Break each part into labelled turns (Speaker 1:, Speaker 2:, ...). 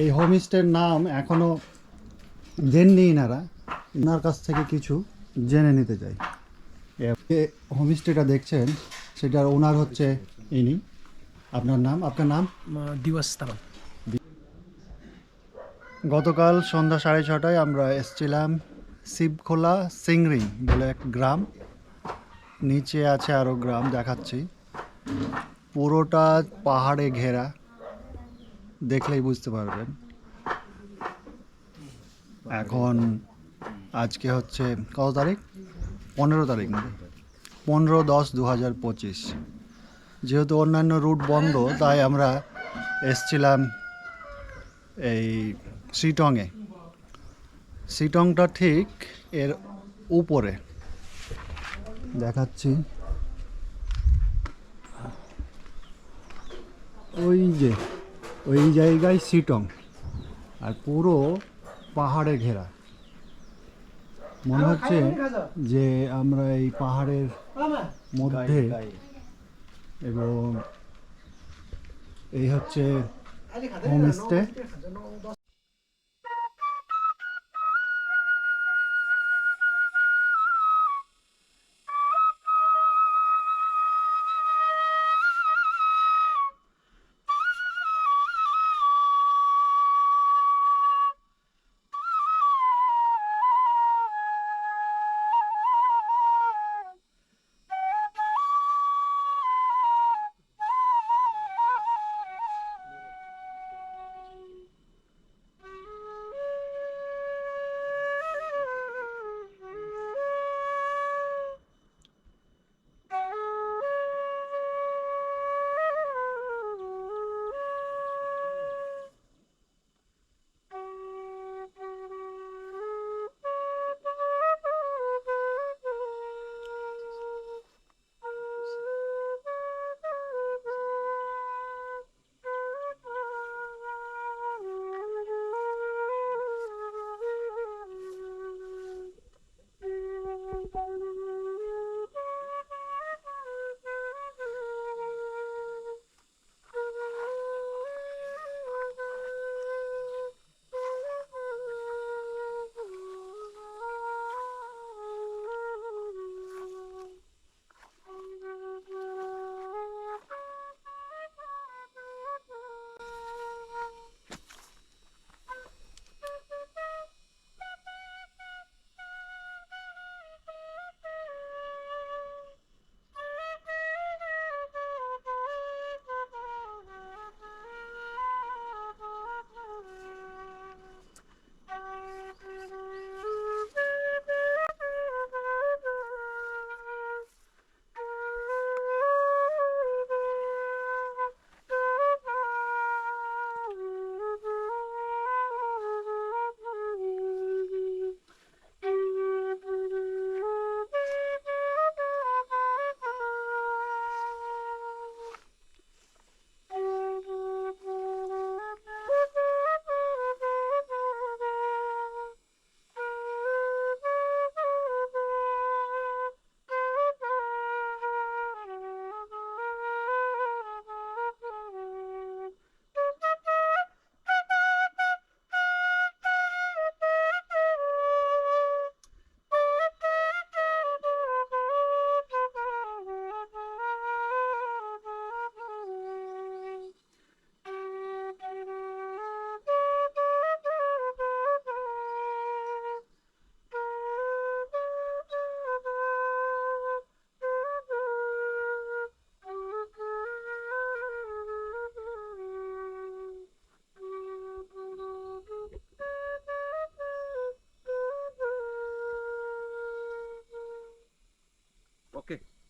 Speaker 1: এই হোমস্টের নাম এখনও জেননি এনারা এনার কাছ থেকে কিছু জেনে নিতে চাই। হোমস্টেটা দেখছেন সেটার ওনার হচ্ছে ইনি। আপনার নাম? আপনার নাম?
Speaker 2: দিবাস
Speaker 1: গতকাল সন্ধ্যা সাড়ে ছটায় আমরা এসছিলাম শিবখোলা সিংরিং বলে এক গ্রাম। নিচে আছে আরও গ্রাম দেখাচ্ছি। পুরোটা পাহাড়ে ঘেরা। দেখলেই বুঝতে পারবেন। এখন আজকে হচ্ছে কত তারিখ? পনেরো তারিখ পনেরো দশ দু হাজার পঁচিশ। যেহেতু অন্যান্য রুট বন্ধ, তাই আমরা এসছিলাম এই সিটংয়ে। সিটংটা ঠিক এর উপরে। দেখাচ্ছি। ওই যে ওই জায়গায় সিটং আর পুরো পাহাড়ে ঘেরা। মনে হচ্ছে যে আমরা এই পাহাড়ের মধ্যে এবং এই হচ্ছে হোমস্টে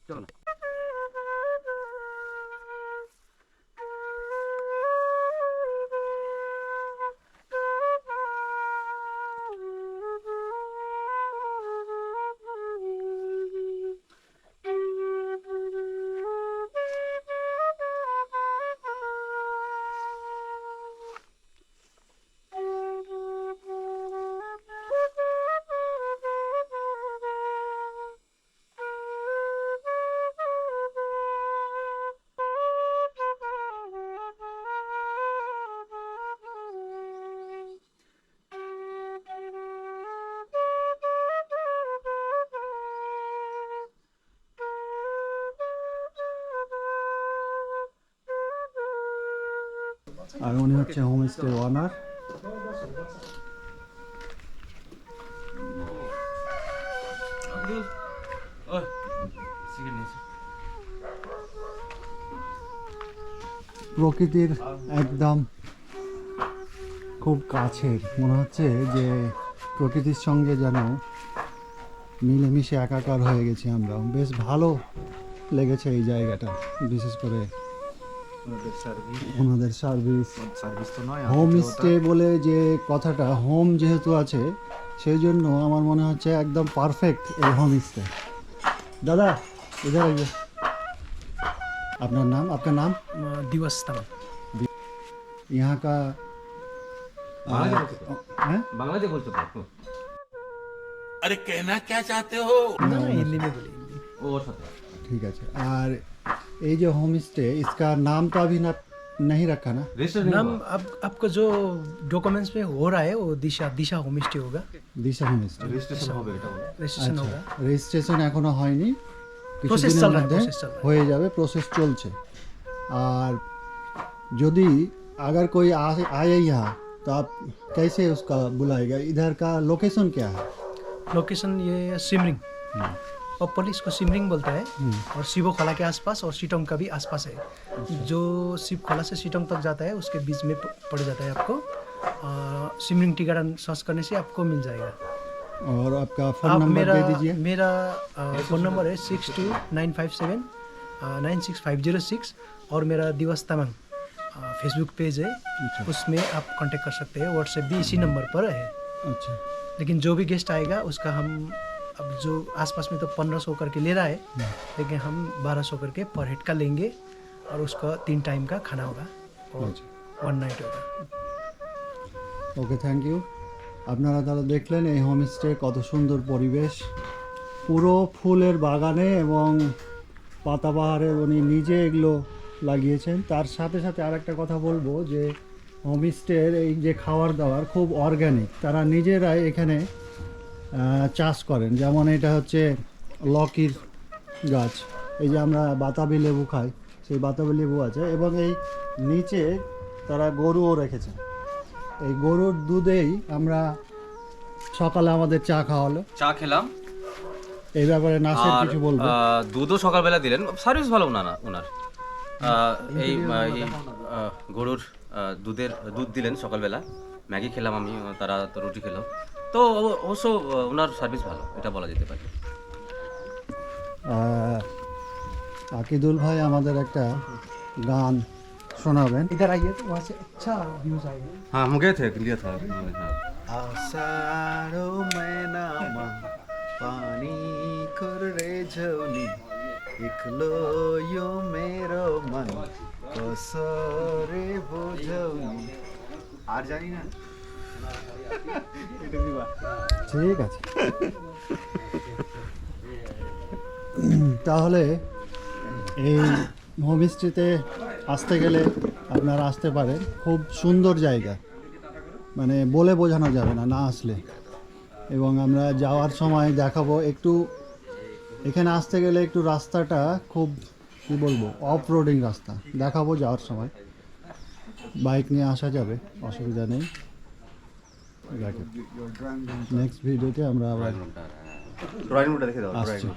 Speaker 3: Don't.
Speaker 1: আর উনি হচ্ছে হোমস্টে ওনার প্রকৃতির একদম খুব কাছের। মনে হচ্ছে যে প্রকৃতির সঙ্গে যেন মিলেমিশে একাকার হয়ে গেছি আমরা। বেশ ভালো লেগেছে এই জায়গাটা, বিশেষ করে ওনাদের সার্ভিস
Speaker 2: সার্ভিস তো নয়
Speaker 1: হোম স্টে বলে যে কথাটা হোম যেহেতু আছে সেই জন্য আমার মনে হচ্ছে একদম পারফেক্ট এই হোম স্টে দাদা इधर आइए আপনার নাম আপনার নাম
Speaker 3: दिवस तमन
Speaker 1: यहाँ का
Speaker 4: বাংলাতে বলছো তো?
Speaker 1: हैं?
Speaker 4: বাংলাতে বলছো তো হুম।
Speaker 5: अरे कहना क्या चाहते हो
Speaker 3: ना हिंदी में बोले हिंदी
Speaker 4: ও ওর সাথে
Speaker 1: ठीक है और ये जो होम स्टे इसका नाम तो अभी ना नहीं रखा ना
Speaker 4: রেজিস্টার
Speaker 3: नाम अब आपको जो डॉक्यूमेंट्स में हो रहा है वो दिशा दिशा होम स्टे होगा
Speaker 1: দিশা হোম স্টে
Speaker 4: রেজিস্ট্রেশন হবে এটা বলো
Speaker 3: रजिस्ट्रेशन होगा
Speaker 1: রেজিস্ট্রেশন এখনো হয়নি
Speaker 3: Process
Speaker 1: কিছুদিনের
Speaker 3: চল रहा है,
Speaker 1: মধ্যে
Speaker 3: process चल रहा है।
Speaker 1: হয়ে যাবে প্রসেস চলছে আর যদি अगर कोई आ- आए यहाँ तो आप कैसे उसका बुलाएगा इधर का लोकेशन क्या है
Speaker 3: लोकेशन ये सिमरिंग और पुलिस को सिमरिंग बोलता है और शिवो खोला के आसपास और सीटोंग का भी आसपास है। जो शिव खोला से सीटोंग तक जाता है उसके बीच में पड़ जाता है आपको। सिमरिंग टी गार्डन सर्च करने से आपको मिल जाएगा।
Speaker 1: और आपका फ़ोन
Speaker 3: आप
Speaker 1: नंबर
Speaker 3: मेरा
Speaker 1: दे दीजिए।
Speaker 3: मेरा फ़ोन नंबर है six two nine five seven nine six five zero six और मेरा दिवस तमंग फेसबुक पेज है। उसमें आप कांटेक्ट कर सकते हैं। व्हाट्सएप भी इसी नंबर पर है।
Speaker 1: अच्छा।
Speaker 3: लेकिन जो भी गेस्ट आएगा उसका हम अब जो आसपास में तो पंद्रह सौ करके ले रहा है लेकिन हम बारह सौ करके पर हेड का लेंगे और उसका तीन टाइम का खाना होगा और
Speaker 1: अच्छा।
Speaker 3: वन नाइट होगा
Speaker 1: ওকে থ্যাংক ইউ আপনারা তাহলে দেখলেন এই হোমস্টে কত সুন্দর পরিবেশ পুরো ফুলের বাগানে এবং পাতাবাহারে উনি নিজে এগুলো লাগিয়েছেন তার সাথে সাথে আর একটা কথা বলবো যে হোমস্টের এই যে খাবার দাবার খুব অর্গ্যানিক তারা নিজেরাই এখানে আহ, চাষ করেন। যেমন এটা হচ্ছে লকির গাছ। এই যে আমরা বাতাবি লেবু খাই সেই বাতাবি লেবু আছে এবং এই নিচে তারা গরুও রেখেছেন এই গরুর দুধেই আমরা সকালে আমাদের চা খাওয়ালো।
Speaker 4: চা খেলাম।
Speaker 1: এই ব্যাপারে নাসের কিছু বলব?
Speaker 4: দুধও সকালবেলা দিলেন। সার্ভিস ভালো না না ওনার এই আহ, এই গরুর দুধের দুধ দিলেন সকালবেলা। ম্যাগি খেলাম আমি তারা তো রুটি খেলো। তো অব- অবশ্য আহ, ওনার সার্ভিস ভালো এটা বলা যেতে পারে
Speaker 1: আহ, আকিদুল ভাই আমাদের একটা গান শোনাবেন
Speaker 3: इधर आइए तो वहाँ से अच्छा व्यूज आएगा
Speaker 4: হ্যাঁ हम गए थे लिया था हाँ
Speaker 2: आषाढो महिनामा पानी खुर्रे झौली एक्लो यो मेरो मन कसरे बुझौली আর জানি না এটা দিবা
Speaker 1: ঠিক আছে। তাহলে এই হোমস্টেতে আসতে গেলে আপনারা আসতে পারেন। খুব সুন্দর জায়গা। মানে বলে বোঝানো যাবে না না আসলে। এবং আমরা যাওয়ার সময় দেখাবো একটু, এখানে আসতে গেলে একটু রাস্তাটা খুব, কী বলব অফ রোডিং রাস্তা। দেখাবো যাওয়ার সময়। বাইক নিয়ে আসা যাবে, অসুবিধা নেই। নেক্সট ভিডিওতে আমরা আবার
Speaker 4: ড্রয়িং রুমটা দেখে দাও
Speaker 1: আসছি